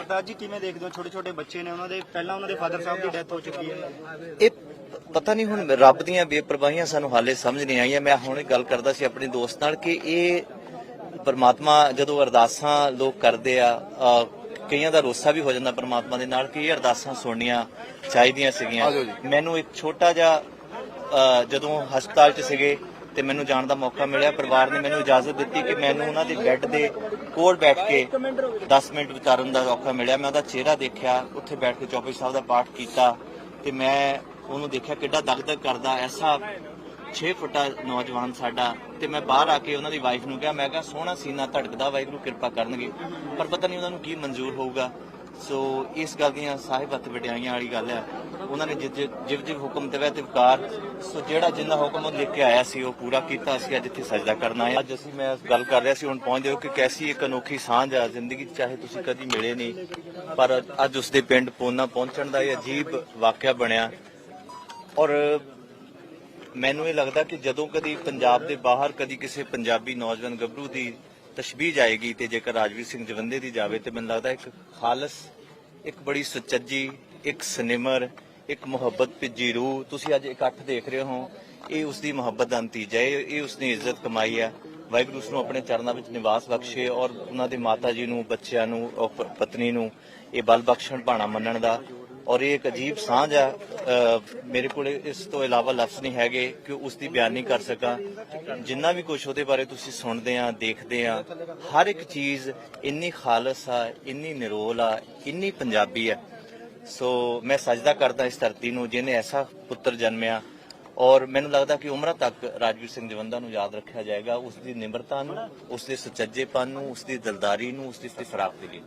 ਸਰਦਾਰ ਜੀ ਕਿਵੇਂ ਦੇਖਦੇ ਹੋ? ਛੋਟੇ ਛੋਟੇ ਬੱਚੇ ਨੇ ਉਹਨਾਂ ਦੇ ਪਹਿਲਾਂ ਉਹਨਾਂ ਦੇ ਫਾਦਰ ਸਾਹਿਬ ਦੀ ਡੈਥ ਹੋ ਚੁੱਕੀ ਹੈ। ਇਹ ਪਤਾ ਨਹੀਂ ਹੁਣ ਰੱਬ ਦੀਆਂ ਬੇਪਰਵਾਹੀਆਂ ਸਾਨੂੰ ਹਾਲੇ ਸਮਝ ਨਹੀਂ ਆਈਆਂ। ਮੈਂ ਹੁਣੇ ਗੱਲ ਕਰਦਾ ਸੀ ਆਪਣੇ ਦੋਸਤ ਨਾਲ ਕਿ ਇਹ ਪਰਮਾਤਮਾ ਜਦੋਂ ਅਰਦਾਸਾਂ ਲੋਕ ਕਰਦੇ ਆ ਕਈਆਂ ਦਾ ਰੋਸਾ ਵੀ ਹੋ ਜਾਂਦਾ ਪਰਮਾਤਮਾ ਦੇ ਨਾਲ ਕਿ ਇਹ ਅਰਦਾਸਾਂ ਸੁਣਨੀਆਂ ਚਾਹੀਦੀਆਂ ਸੀਗੀਆਂ। ਮੈਨੂੰ ਇੱਕ ਛੋਟਾ ਜਿਹਾ ਜਦੋਂ ਹਸਪਤਾਲ 'ਚ ਸੀਗੇ ਤੇ ਮੈਨੂੰ ਜਾਣ ਦਾ ਮੌਕਾ ਮਿਲਿਆ। ਪਰਿਵਾਰ ਨੇ ਮੈਨੂੰ ਇਜਾਜ਼ਤ ਦਿੱਤੀ ਕਿ ਮੈਨੂੰ ਉਹਨਾਂ ਦੇ ਬੈੱਡ ਦੇ ਕੋਲ ਬੈਠ ਕੇ 10 ਮਿੰਟ ਵਿਚਾਰਨ ਦਾ ਮੌਕਾ ਮਿਲਿਆ। ਮੈਂ ਉਹਦਾ ਚਿਹਰਾ ਦੇਖਿਆ, ਉੱਥੇ ਬੈਠ ਕੇ ਚੌਪਈ ਸਾਹਿਬ ਦਾ ਪਾਠ ਕੀਤਾ ਤੇ ਮੈਂ ਉਹਨੂੰ ਦੇਖਿਆ ਕਿੱਡਾ ਦਗਦਗ ਕਰਦਾ, ਐਸਾ 6 ਫੁੱਟਾ ਨੌਜਵਾਨ ਸਾਡਾ। ਤੇ ਮੈਂ ਬਾਹਰ ਆ ਕੇ ਉਹਨਾਂ ਦੀ ਵਾਈਫ ਨੂੰ ਕਿਹਾ, ਮੈਂ ਕਿਹਾ, ਸੋਹਣਾ ਸੀਨਾ, ਧੜਕਦਾ ਵਾਹਿਗੁਰੂ, ਕਿਰਪਾ ਕਰਨਗੇ। ਪਰ ਪਤਾ ਨਹੀਂ ਉਹਨਾਂ ਨੂੰ ਕੀ ਮਨਜ਼ੂਰ ਹੋਊਗਾ। ਸੋ ਇਸ ਗੱਲ ਦੀਆਂ ਸਾਹਿਬ ਹੱਥ ਵਡਿਆਈਆਂ ਵਾਲੀ ਗੱਲ ਹੈ। ਉਹਨਾਂ ਨੇ ਜਿਵ ਜਿਵ ਹੁਕਮ ਦੇਵੇ ਤੇ ਵਿਕਾਰ। ਸੋ ਜਿਹੜਾ ਜਿੰਨਾ ਹੁਕਮ ਉਹ ਲਿਖ ਕੇ ਆਇਆ ਸੀ, ਉਹ ਪੂਰਾ ਕੀਤਾ ਅਸੀਂ ਅੱਜ ਇੱਥੇ ਸਜਦਾ ਕਰਨਾ ਹੈ। ਅੱਜ ਅਸੀਂ ਮੈਂ ਗੱਲ ਕਰ ਰਿਹਾ ਸੀ, ਹੁਣ ਪਹੁੰਚਦੇ ਹੋ ਕਿ ਕੈਸੀ ਇੱਕ ਅਨੋਖੀ ਸਾਂਝ ਆ ਜ਼ਿੰਦਗੀ ਚਾਹੇ ਤੁਸੀਂ ਕਦੀ ਮਿਲੇ ਨਹੀਂ, ਪਰ ਅੱਜ ਉਸ ਦੇ ਪਿੰਡ ਪੋਨਾ ਪਹੁੰਚਣ ਦਾ ਇਹ ਅਜੀਬ ਵਾਕਿਆ ਬਣਿਆ। ਔਰ ਮੈਨੂੰ ਇਹ ਲੱਗਦਾ ਕਿ ਜਦੋਂ ਕਦੀ ਪੰਜਾਬ ਦੇ ਬਾਹਰ ਕਦੀ ਕਿਸੇ ਪੰਜਾਬੀ ਨੌਜਵਾਨ ਗੱਭਰੂ ਦੀ ਤਸ਼ਬੀਹ ਜਾਏਗੀ ਤੇ ਜੇਕਰ ਰਾਜਵੀਰ ਸਿੰਘ ਜਵੰਦੇ ਦੀ ਜਾਵੇ ਤੇ ਮੈਨੂੰ ਲੱਗਦਾ ਇੱਕ ਖਾਲਸ, ਇੱਕ ਬੜੀ ਸੁਚੱਜੀ, ਇੱਕ ਸਨਿਮਰ, ਇੱਕ ਮੁਹੱਬਤ ਭਿੱਜੀ ਰੂਹ। ਤੁਸੀਂ ਅੱਜ ਇਕੱਠ ਦੇਖ ਰਹੇ ਹੋ। ਇਹ ਉਸ ਦੀ ਮੁਹੱਬਤ ਦਾ ਨਤੀਜਾ ਹੈ। ਇਹ ਇਹ ਉਸਨੇ ਇੱਜ਼ਤ ਕਮਾਈ ਹੈ। ਵਾਹਿਗੁਰੂ ਉਸ ਨੂੰ ਆਪਣੇ ਚਰਨਾਂ ਵਿੱਚ ਨਿਵਾਸ ਬਖਸ਼ੇ ਔਰ ਉਹਨਾਂ ਦੇ ਮਾਤਾ ਜੀ ਨੂੰ, ਬੱਚਿਆਂ ਨੂੰ ਔਰ ਪਤਨੀ ਨੂੰ ਇਹ ਬਲ ਬਖਸ਼ਣ ਭਾਣਾ ਮੰਨਣ ਦਾ। ਔਰ ਇਹ ਇੱਕ ਅਜੀਬ ਸਾਂਝ ਆ। ਮੇਰੇ ਕੋਲ ਇਸ ਤੋਂ ਇਲਾਵਾ ਲਫ਼ਜ਼ ਨਹੀਂ ਹੈਗੇ ਕਿ ਉਸ ਦੀ ਬਿਆਨ ਨਹੀਂ ਕਰ ਸਕਾਂ। ਜਿੰਨਾ ਵੀ ਕੁਝ ਉਹਦੇ ਬਾਰੇ ਤੁਸੀਂ ਸੁਣਦੇ ਆ, ਦੇਖਦੇ ਆ, ਹਰ ਇੱਕ ਚੀਜ਼ ਇੰਨੀ ਖਾਲਸ ਆ, ਇੰਨੀ ਨਿਰੋਲ ਆ, ਇੰਨੀ ਪੰਜਾਬੀ ਆ। ਸੋ ਮੈਂ ਸਜਦਾ ਕਰਦਾ ਇਸ ਧਰਤੀ ਨੂੰ, ਜਿਹਨੇ ਐਸਾ ਪੁੱਤਰ ਜਨਮਿਆ। ਔਰ ਮੈਨੂੰ ਲੱਗਦਾ ਕਿ ਉਮਰਾਂ ਤੱਕ ਰਾਜਵੀਰ ਸਿੰਘ ਜਵੰਦਾ ਨੂੰ ਯਾਦ ਰੱਖਿਆ ਜਾਏਗਾ ਉਸ ਦੀ ਨਿਮਰਤਾ ਨੂੰ ਉਸ ਦੇ ਸੁਚੱਜੇਪਨ ਨੂੰ ਉਸ ਦੀ ਦਿਲਦਾਰੀ ਨੂੰ ਉਸ ਦੀ ਫਰਾਖ ਦੇ ਲਈ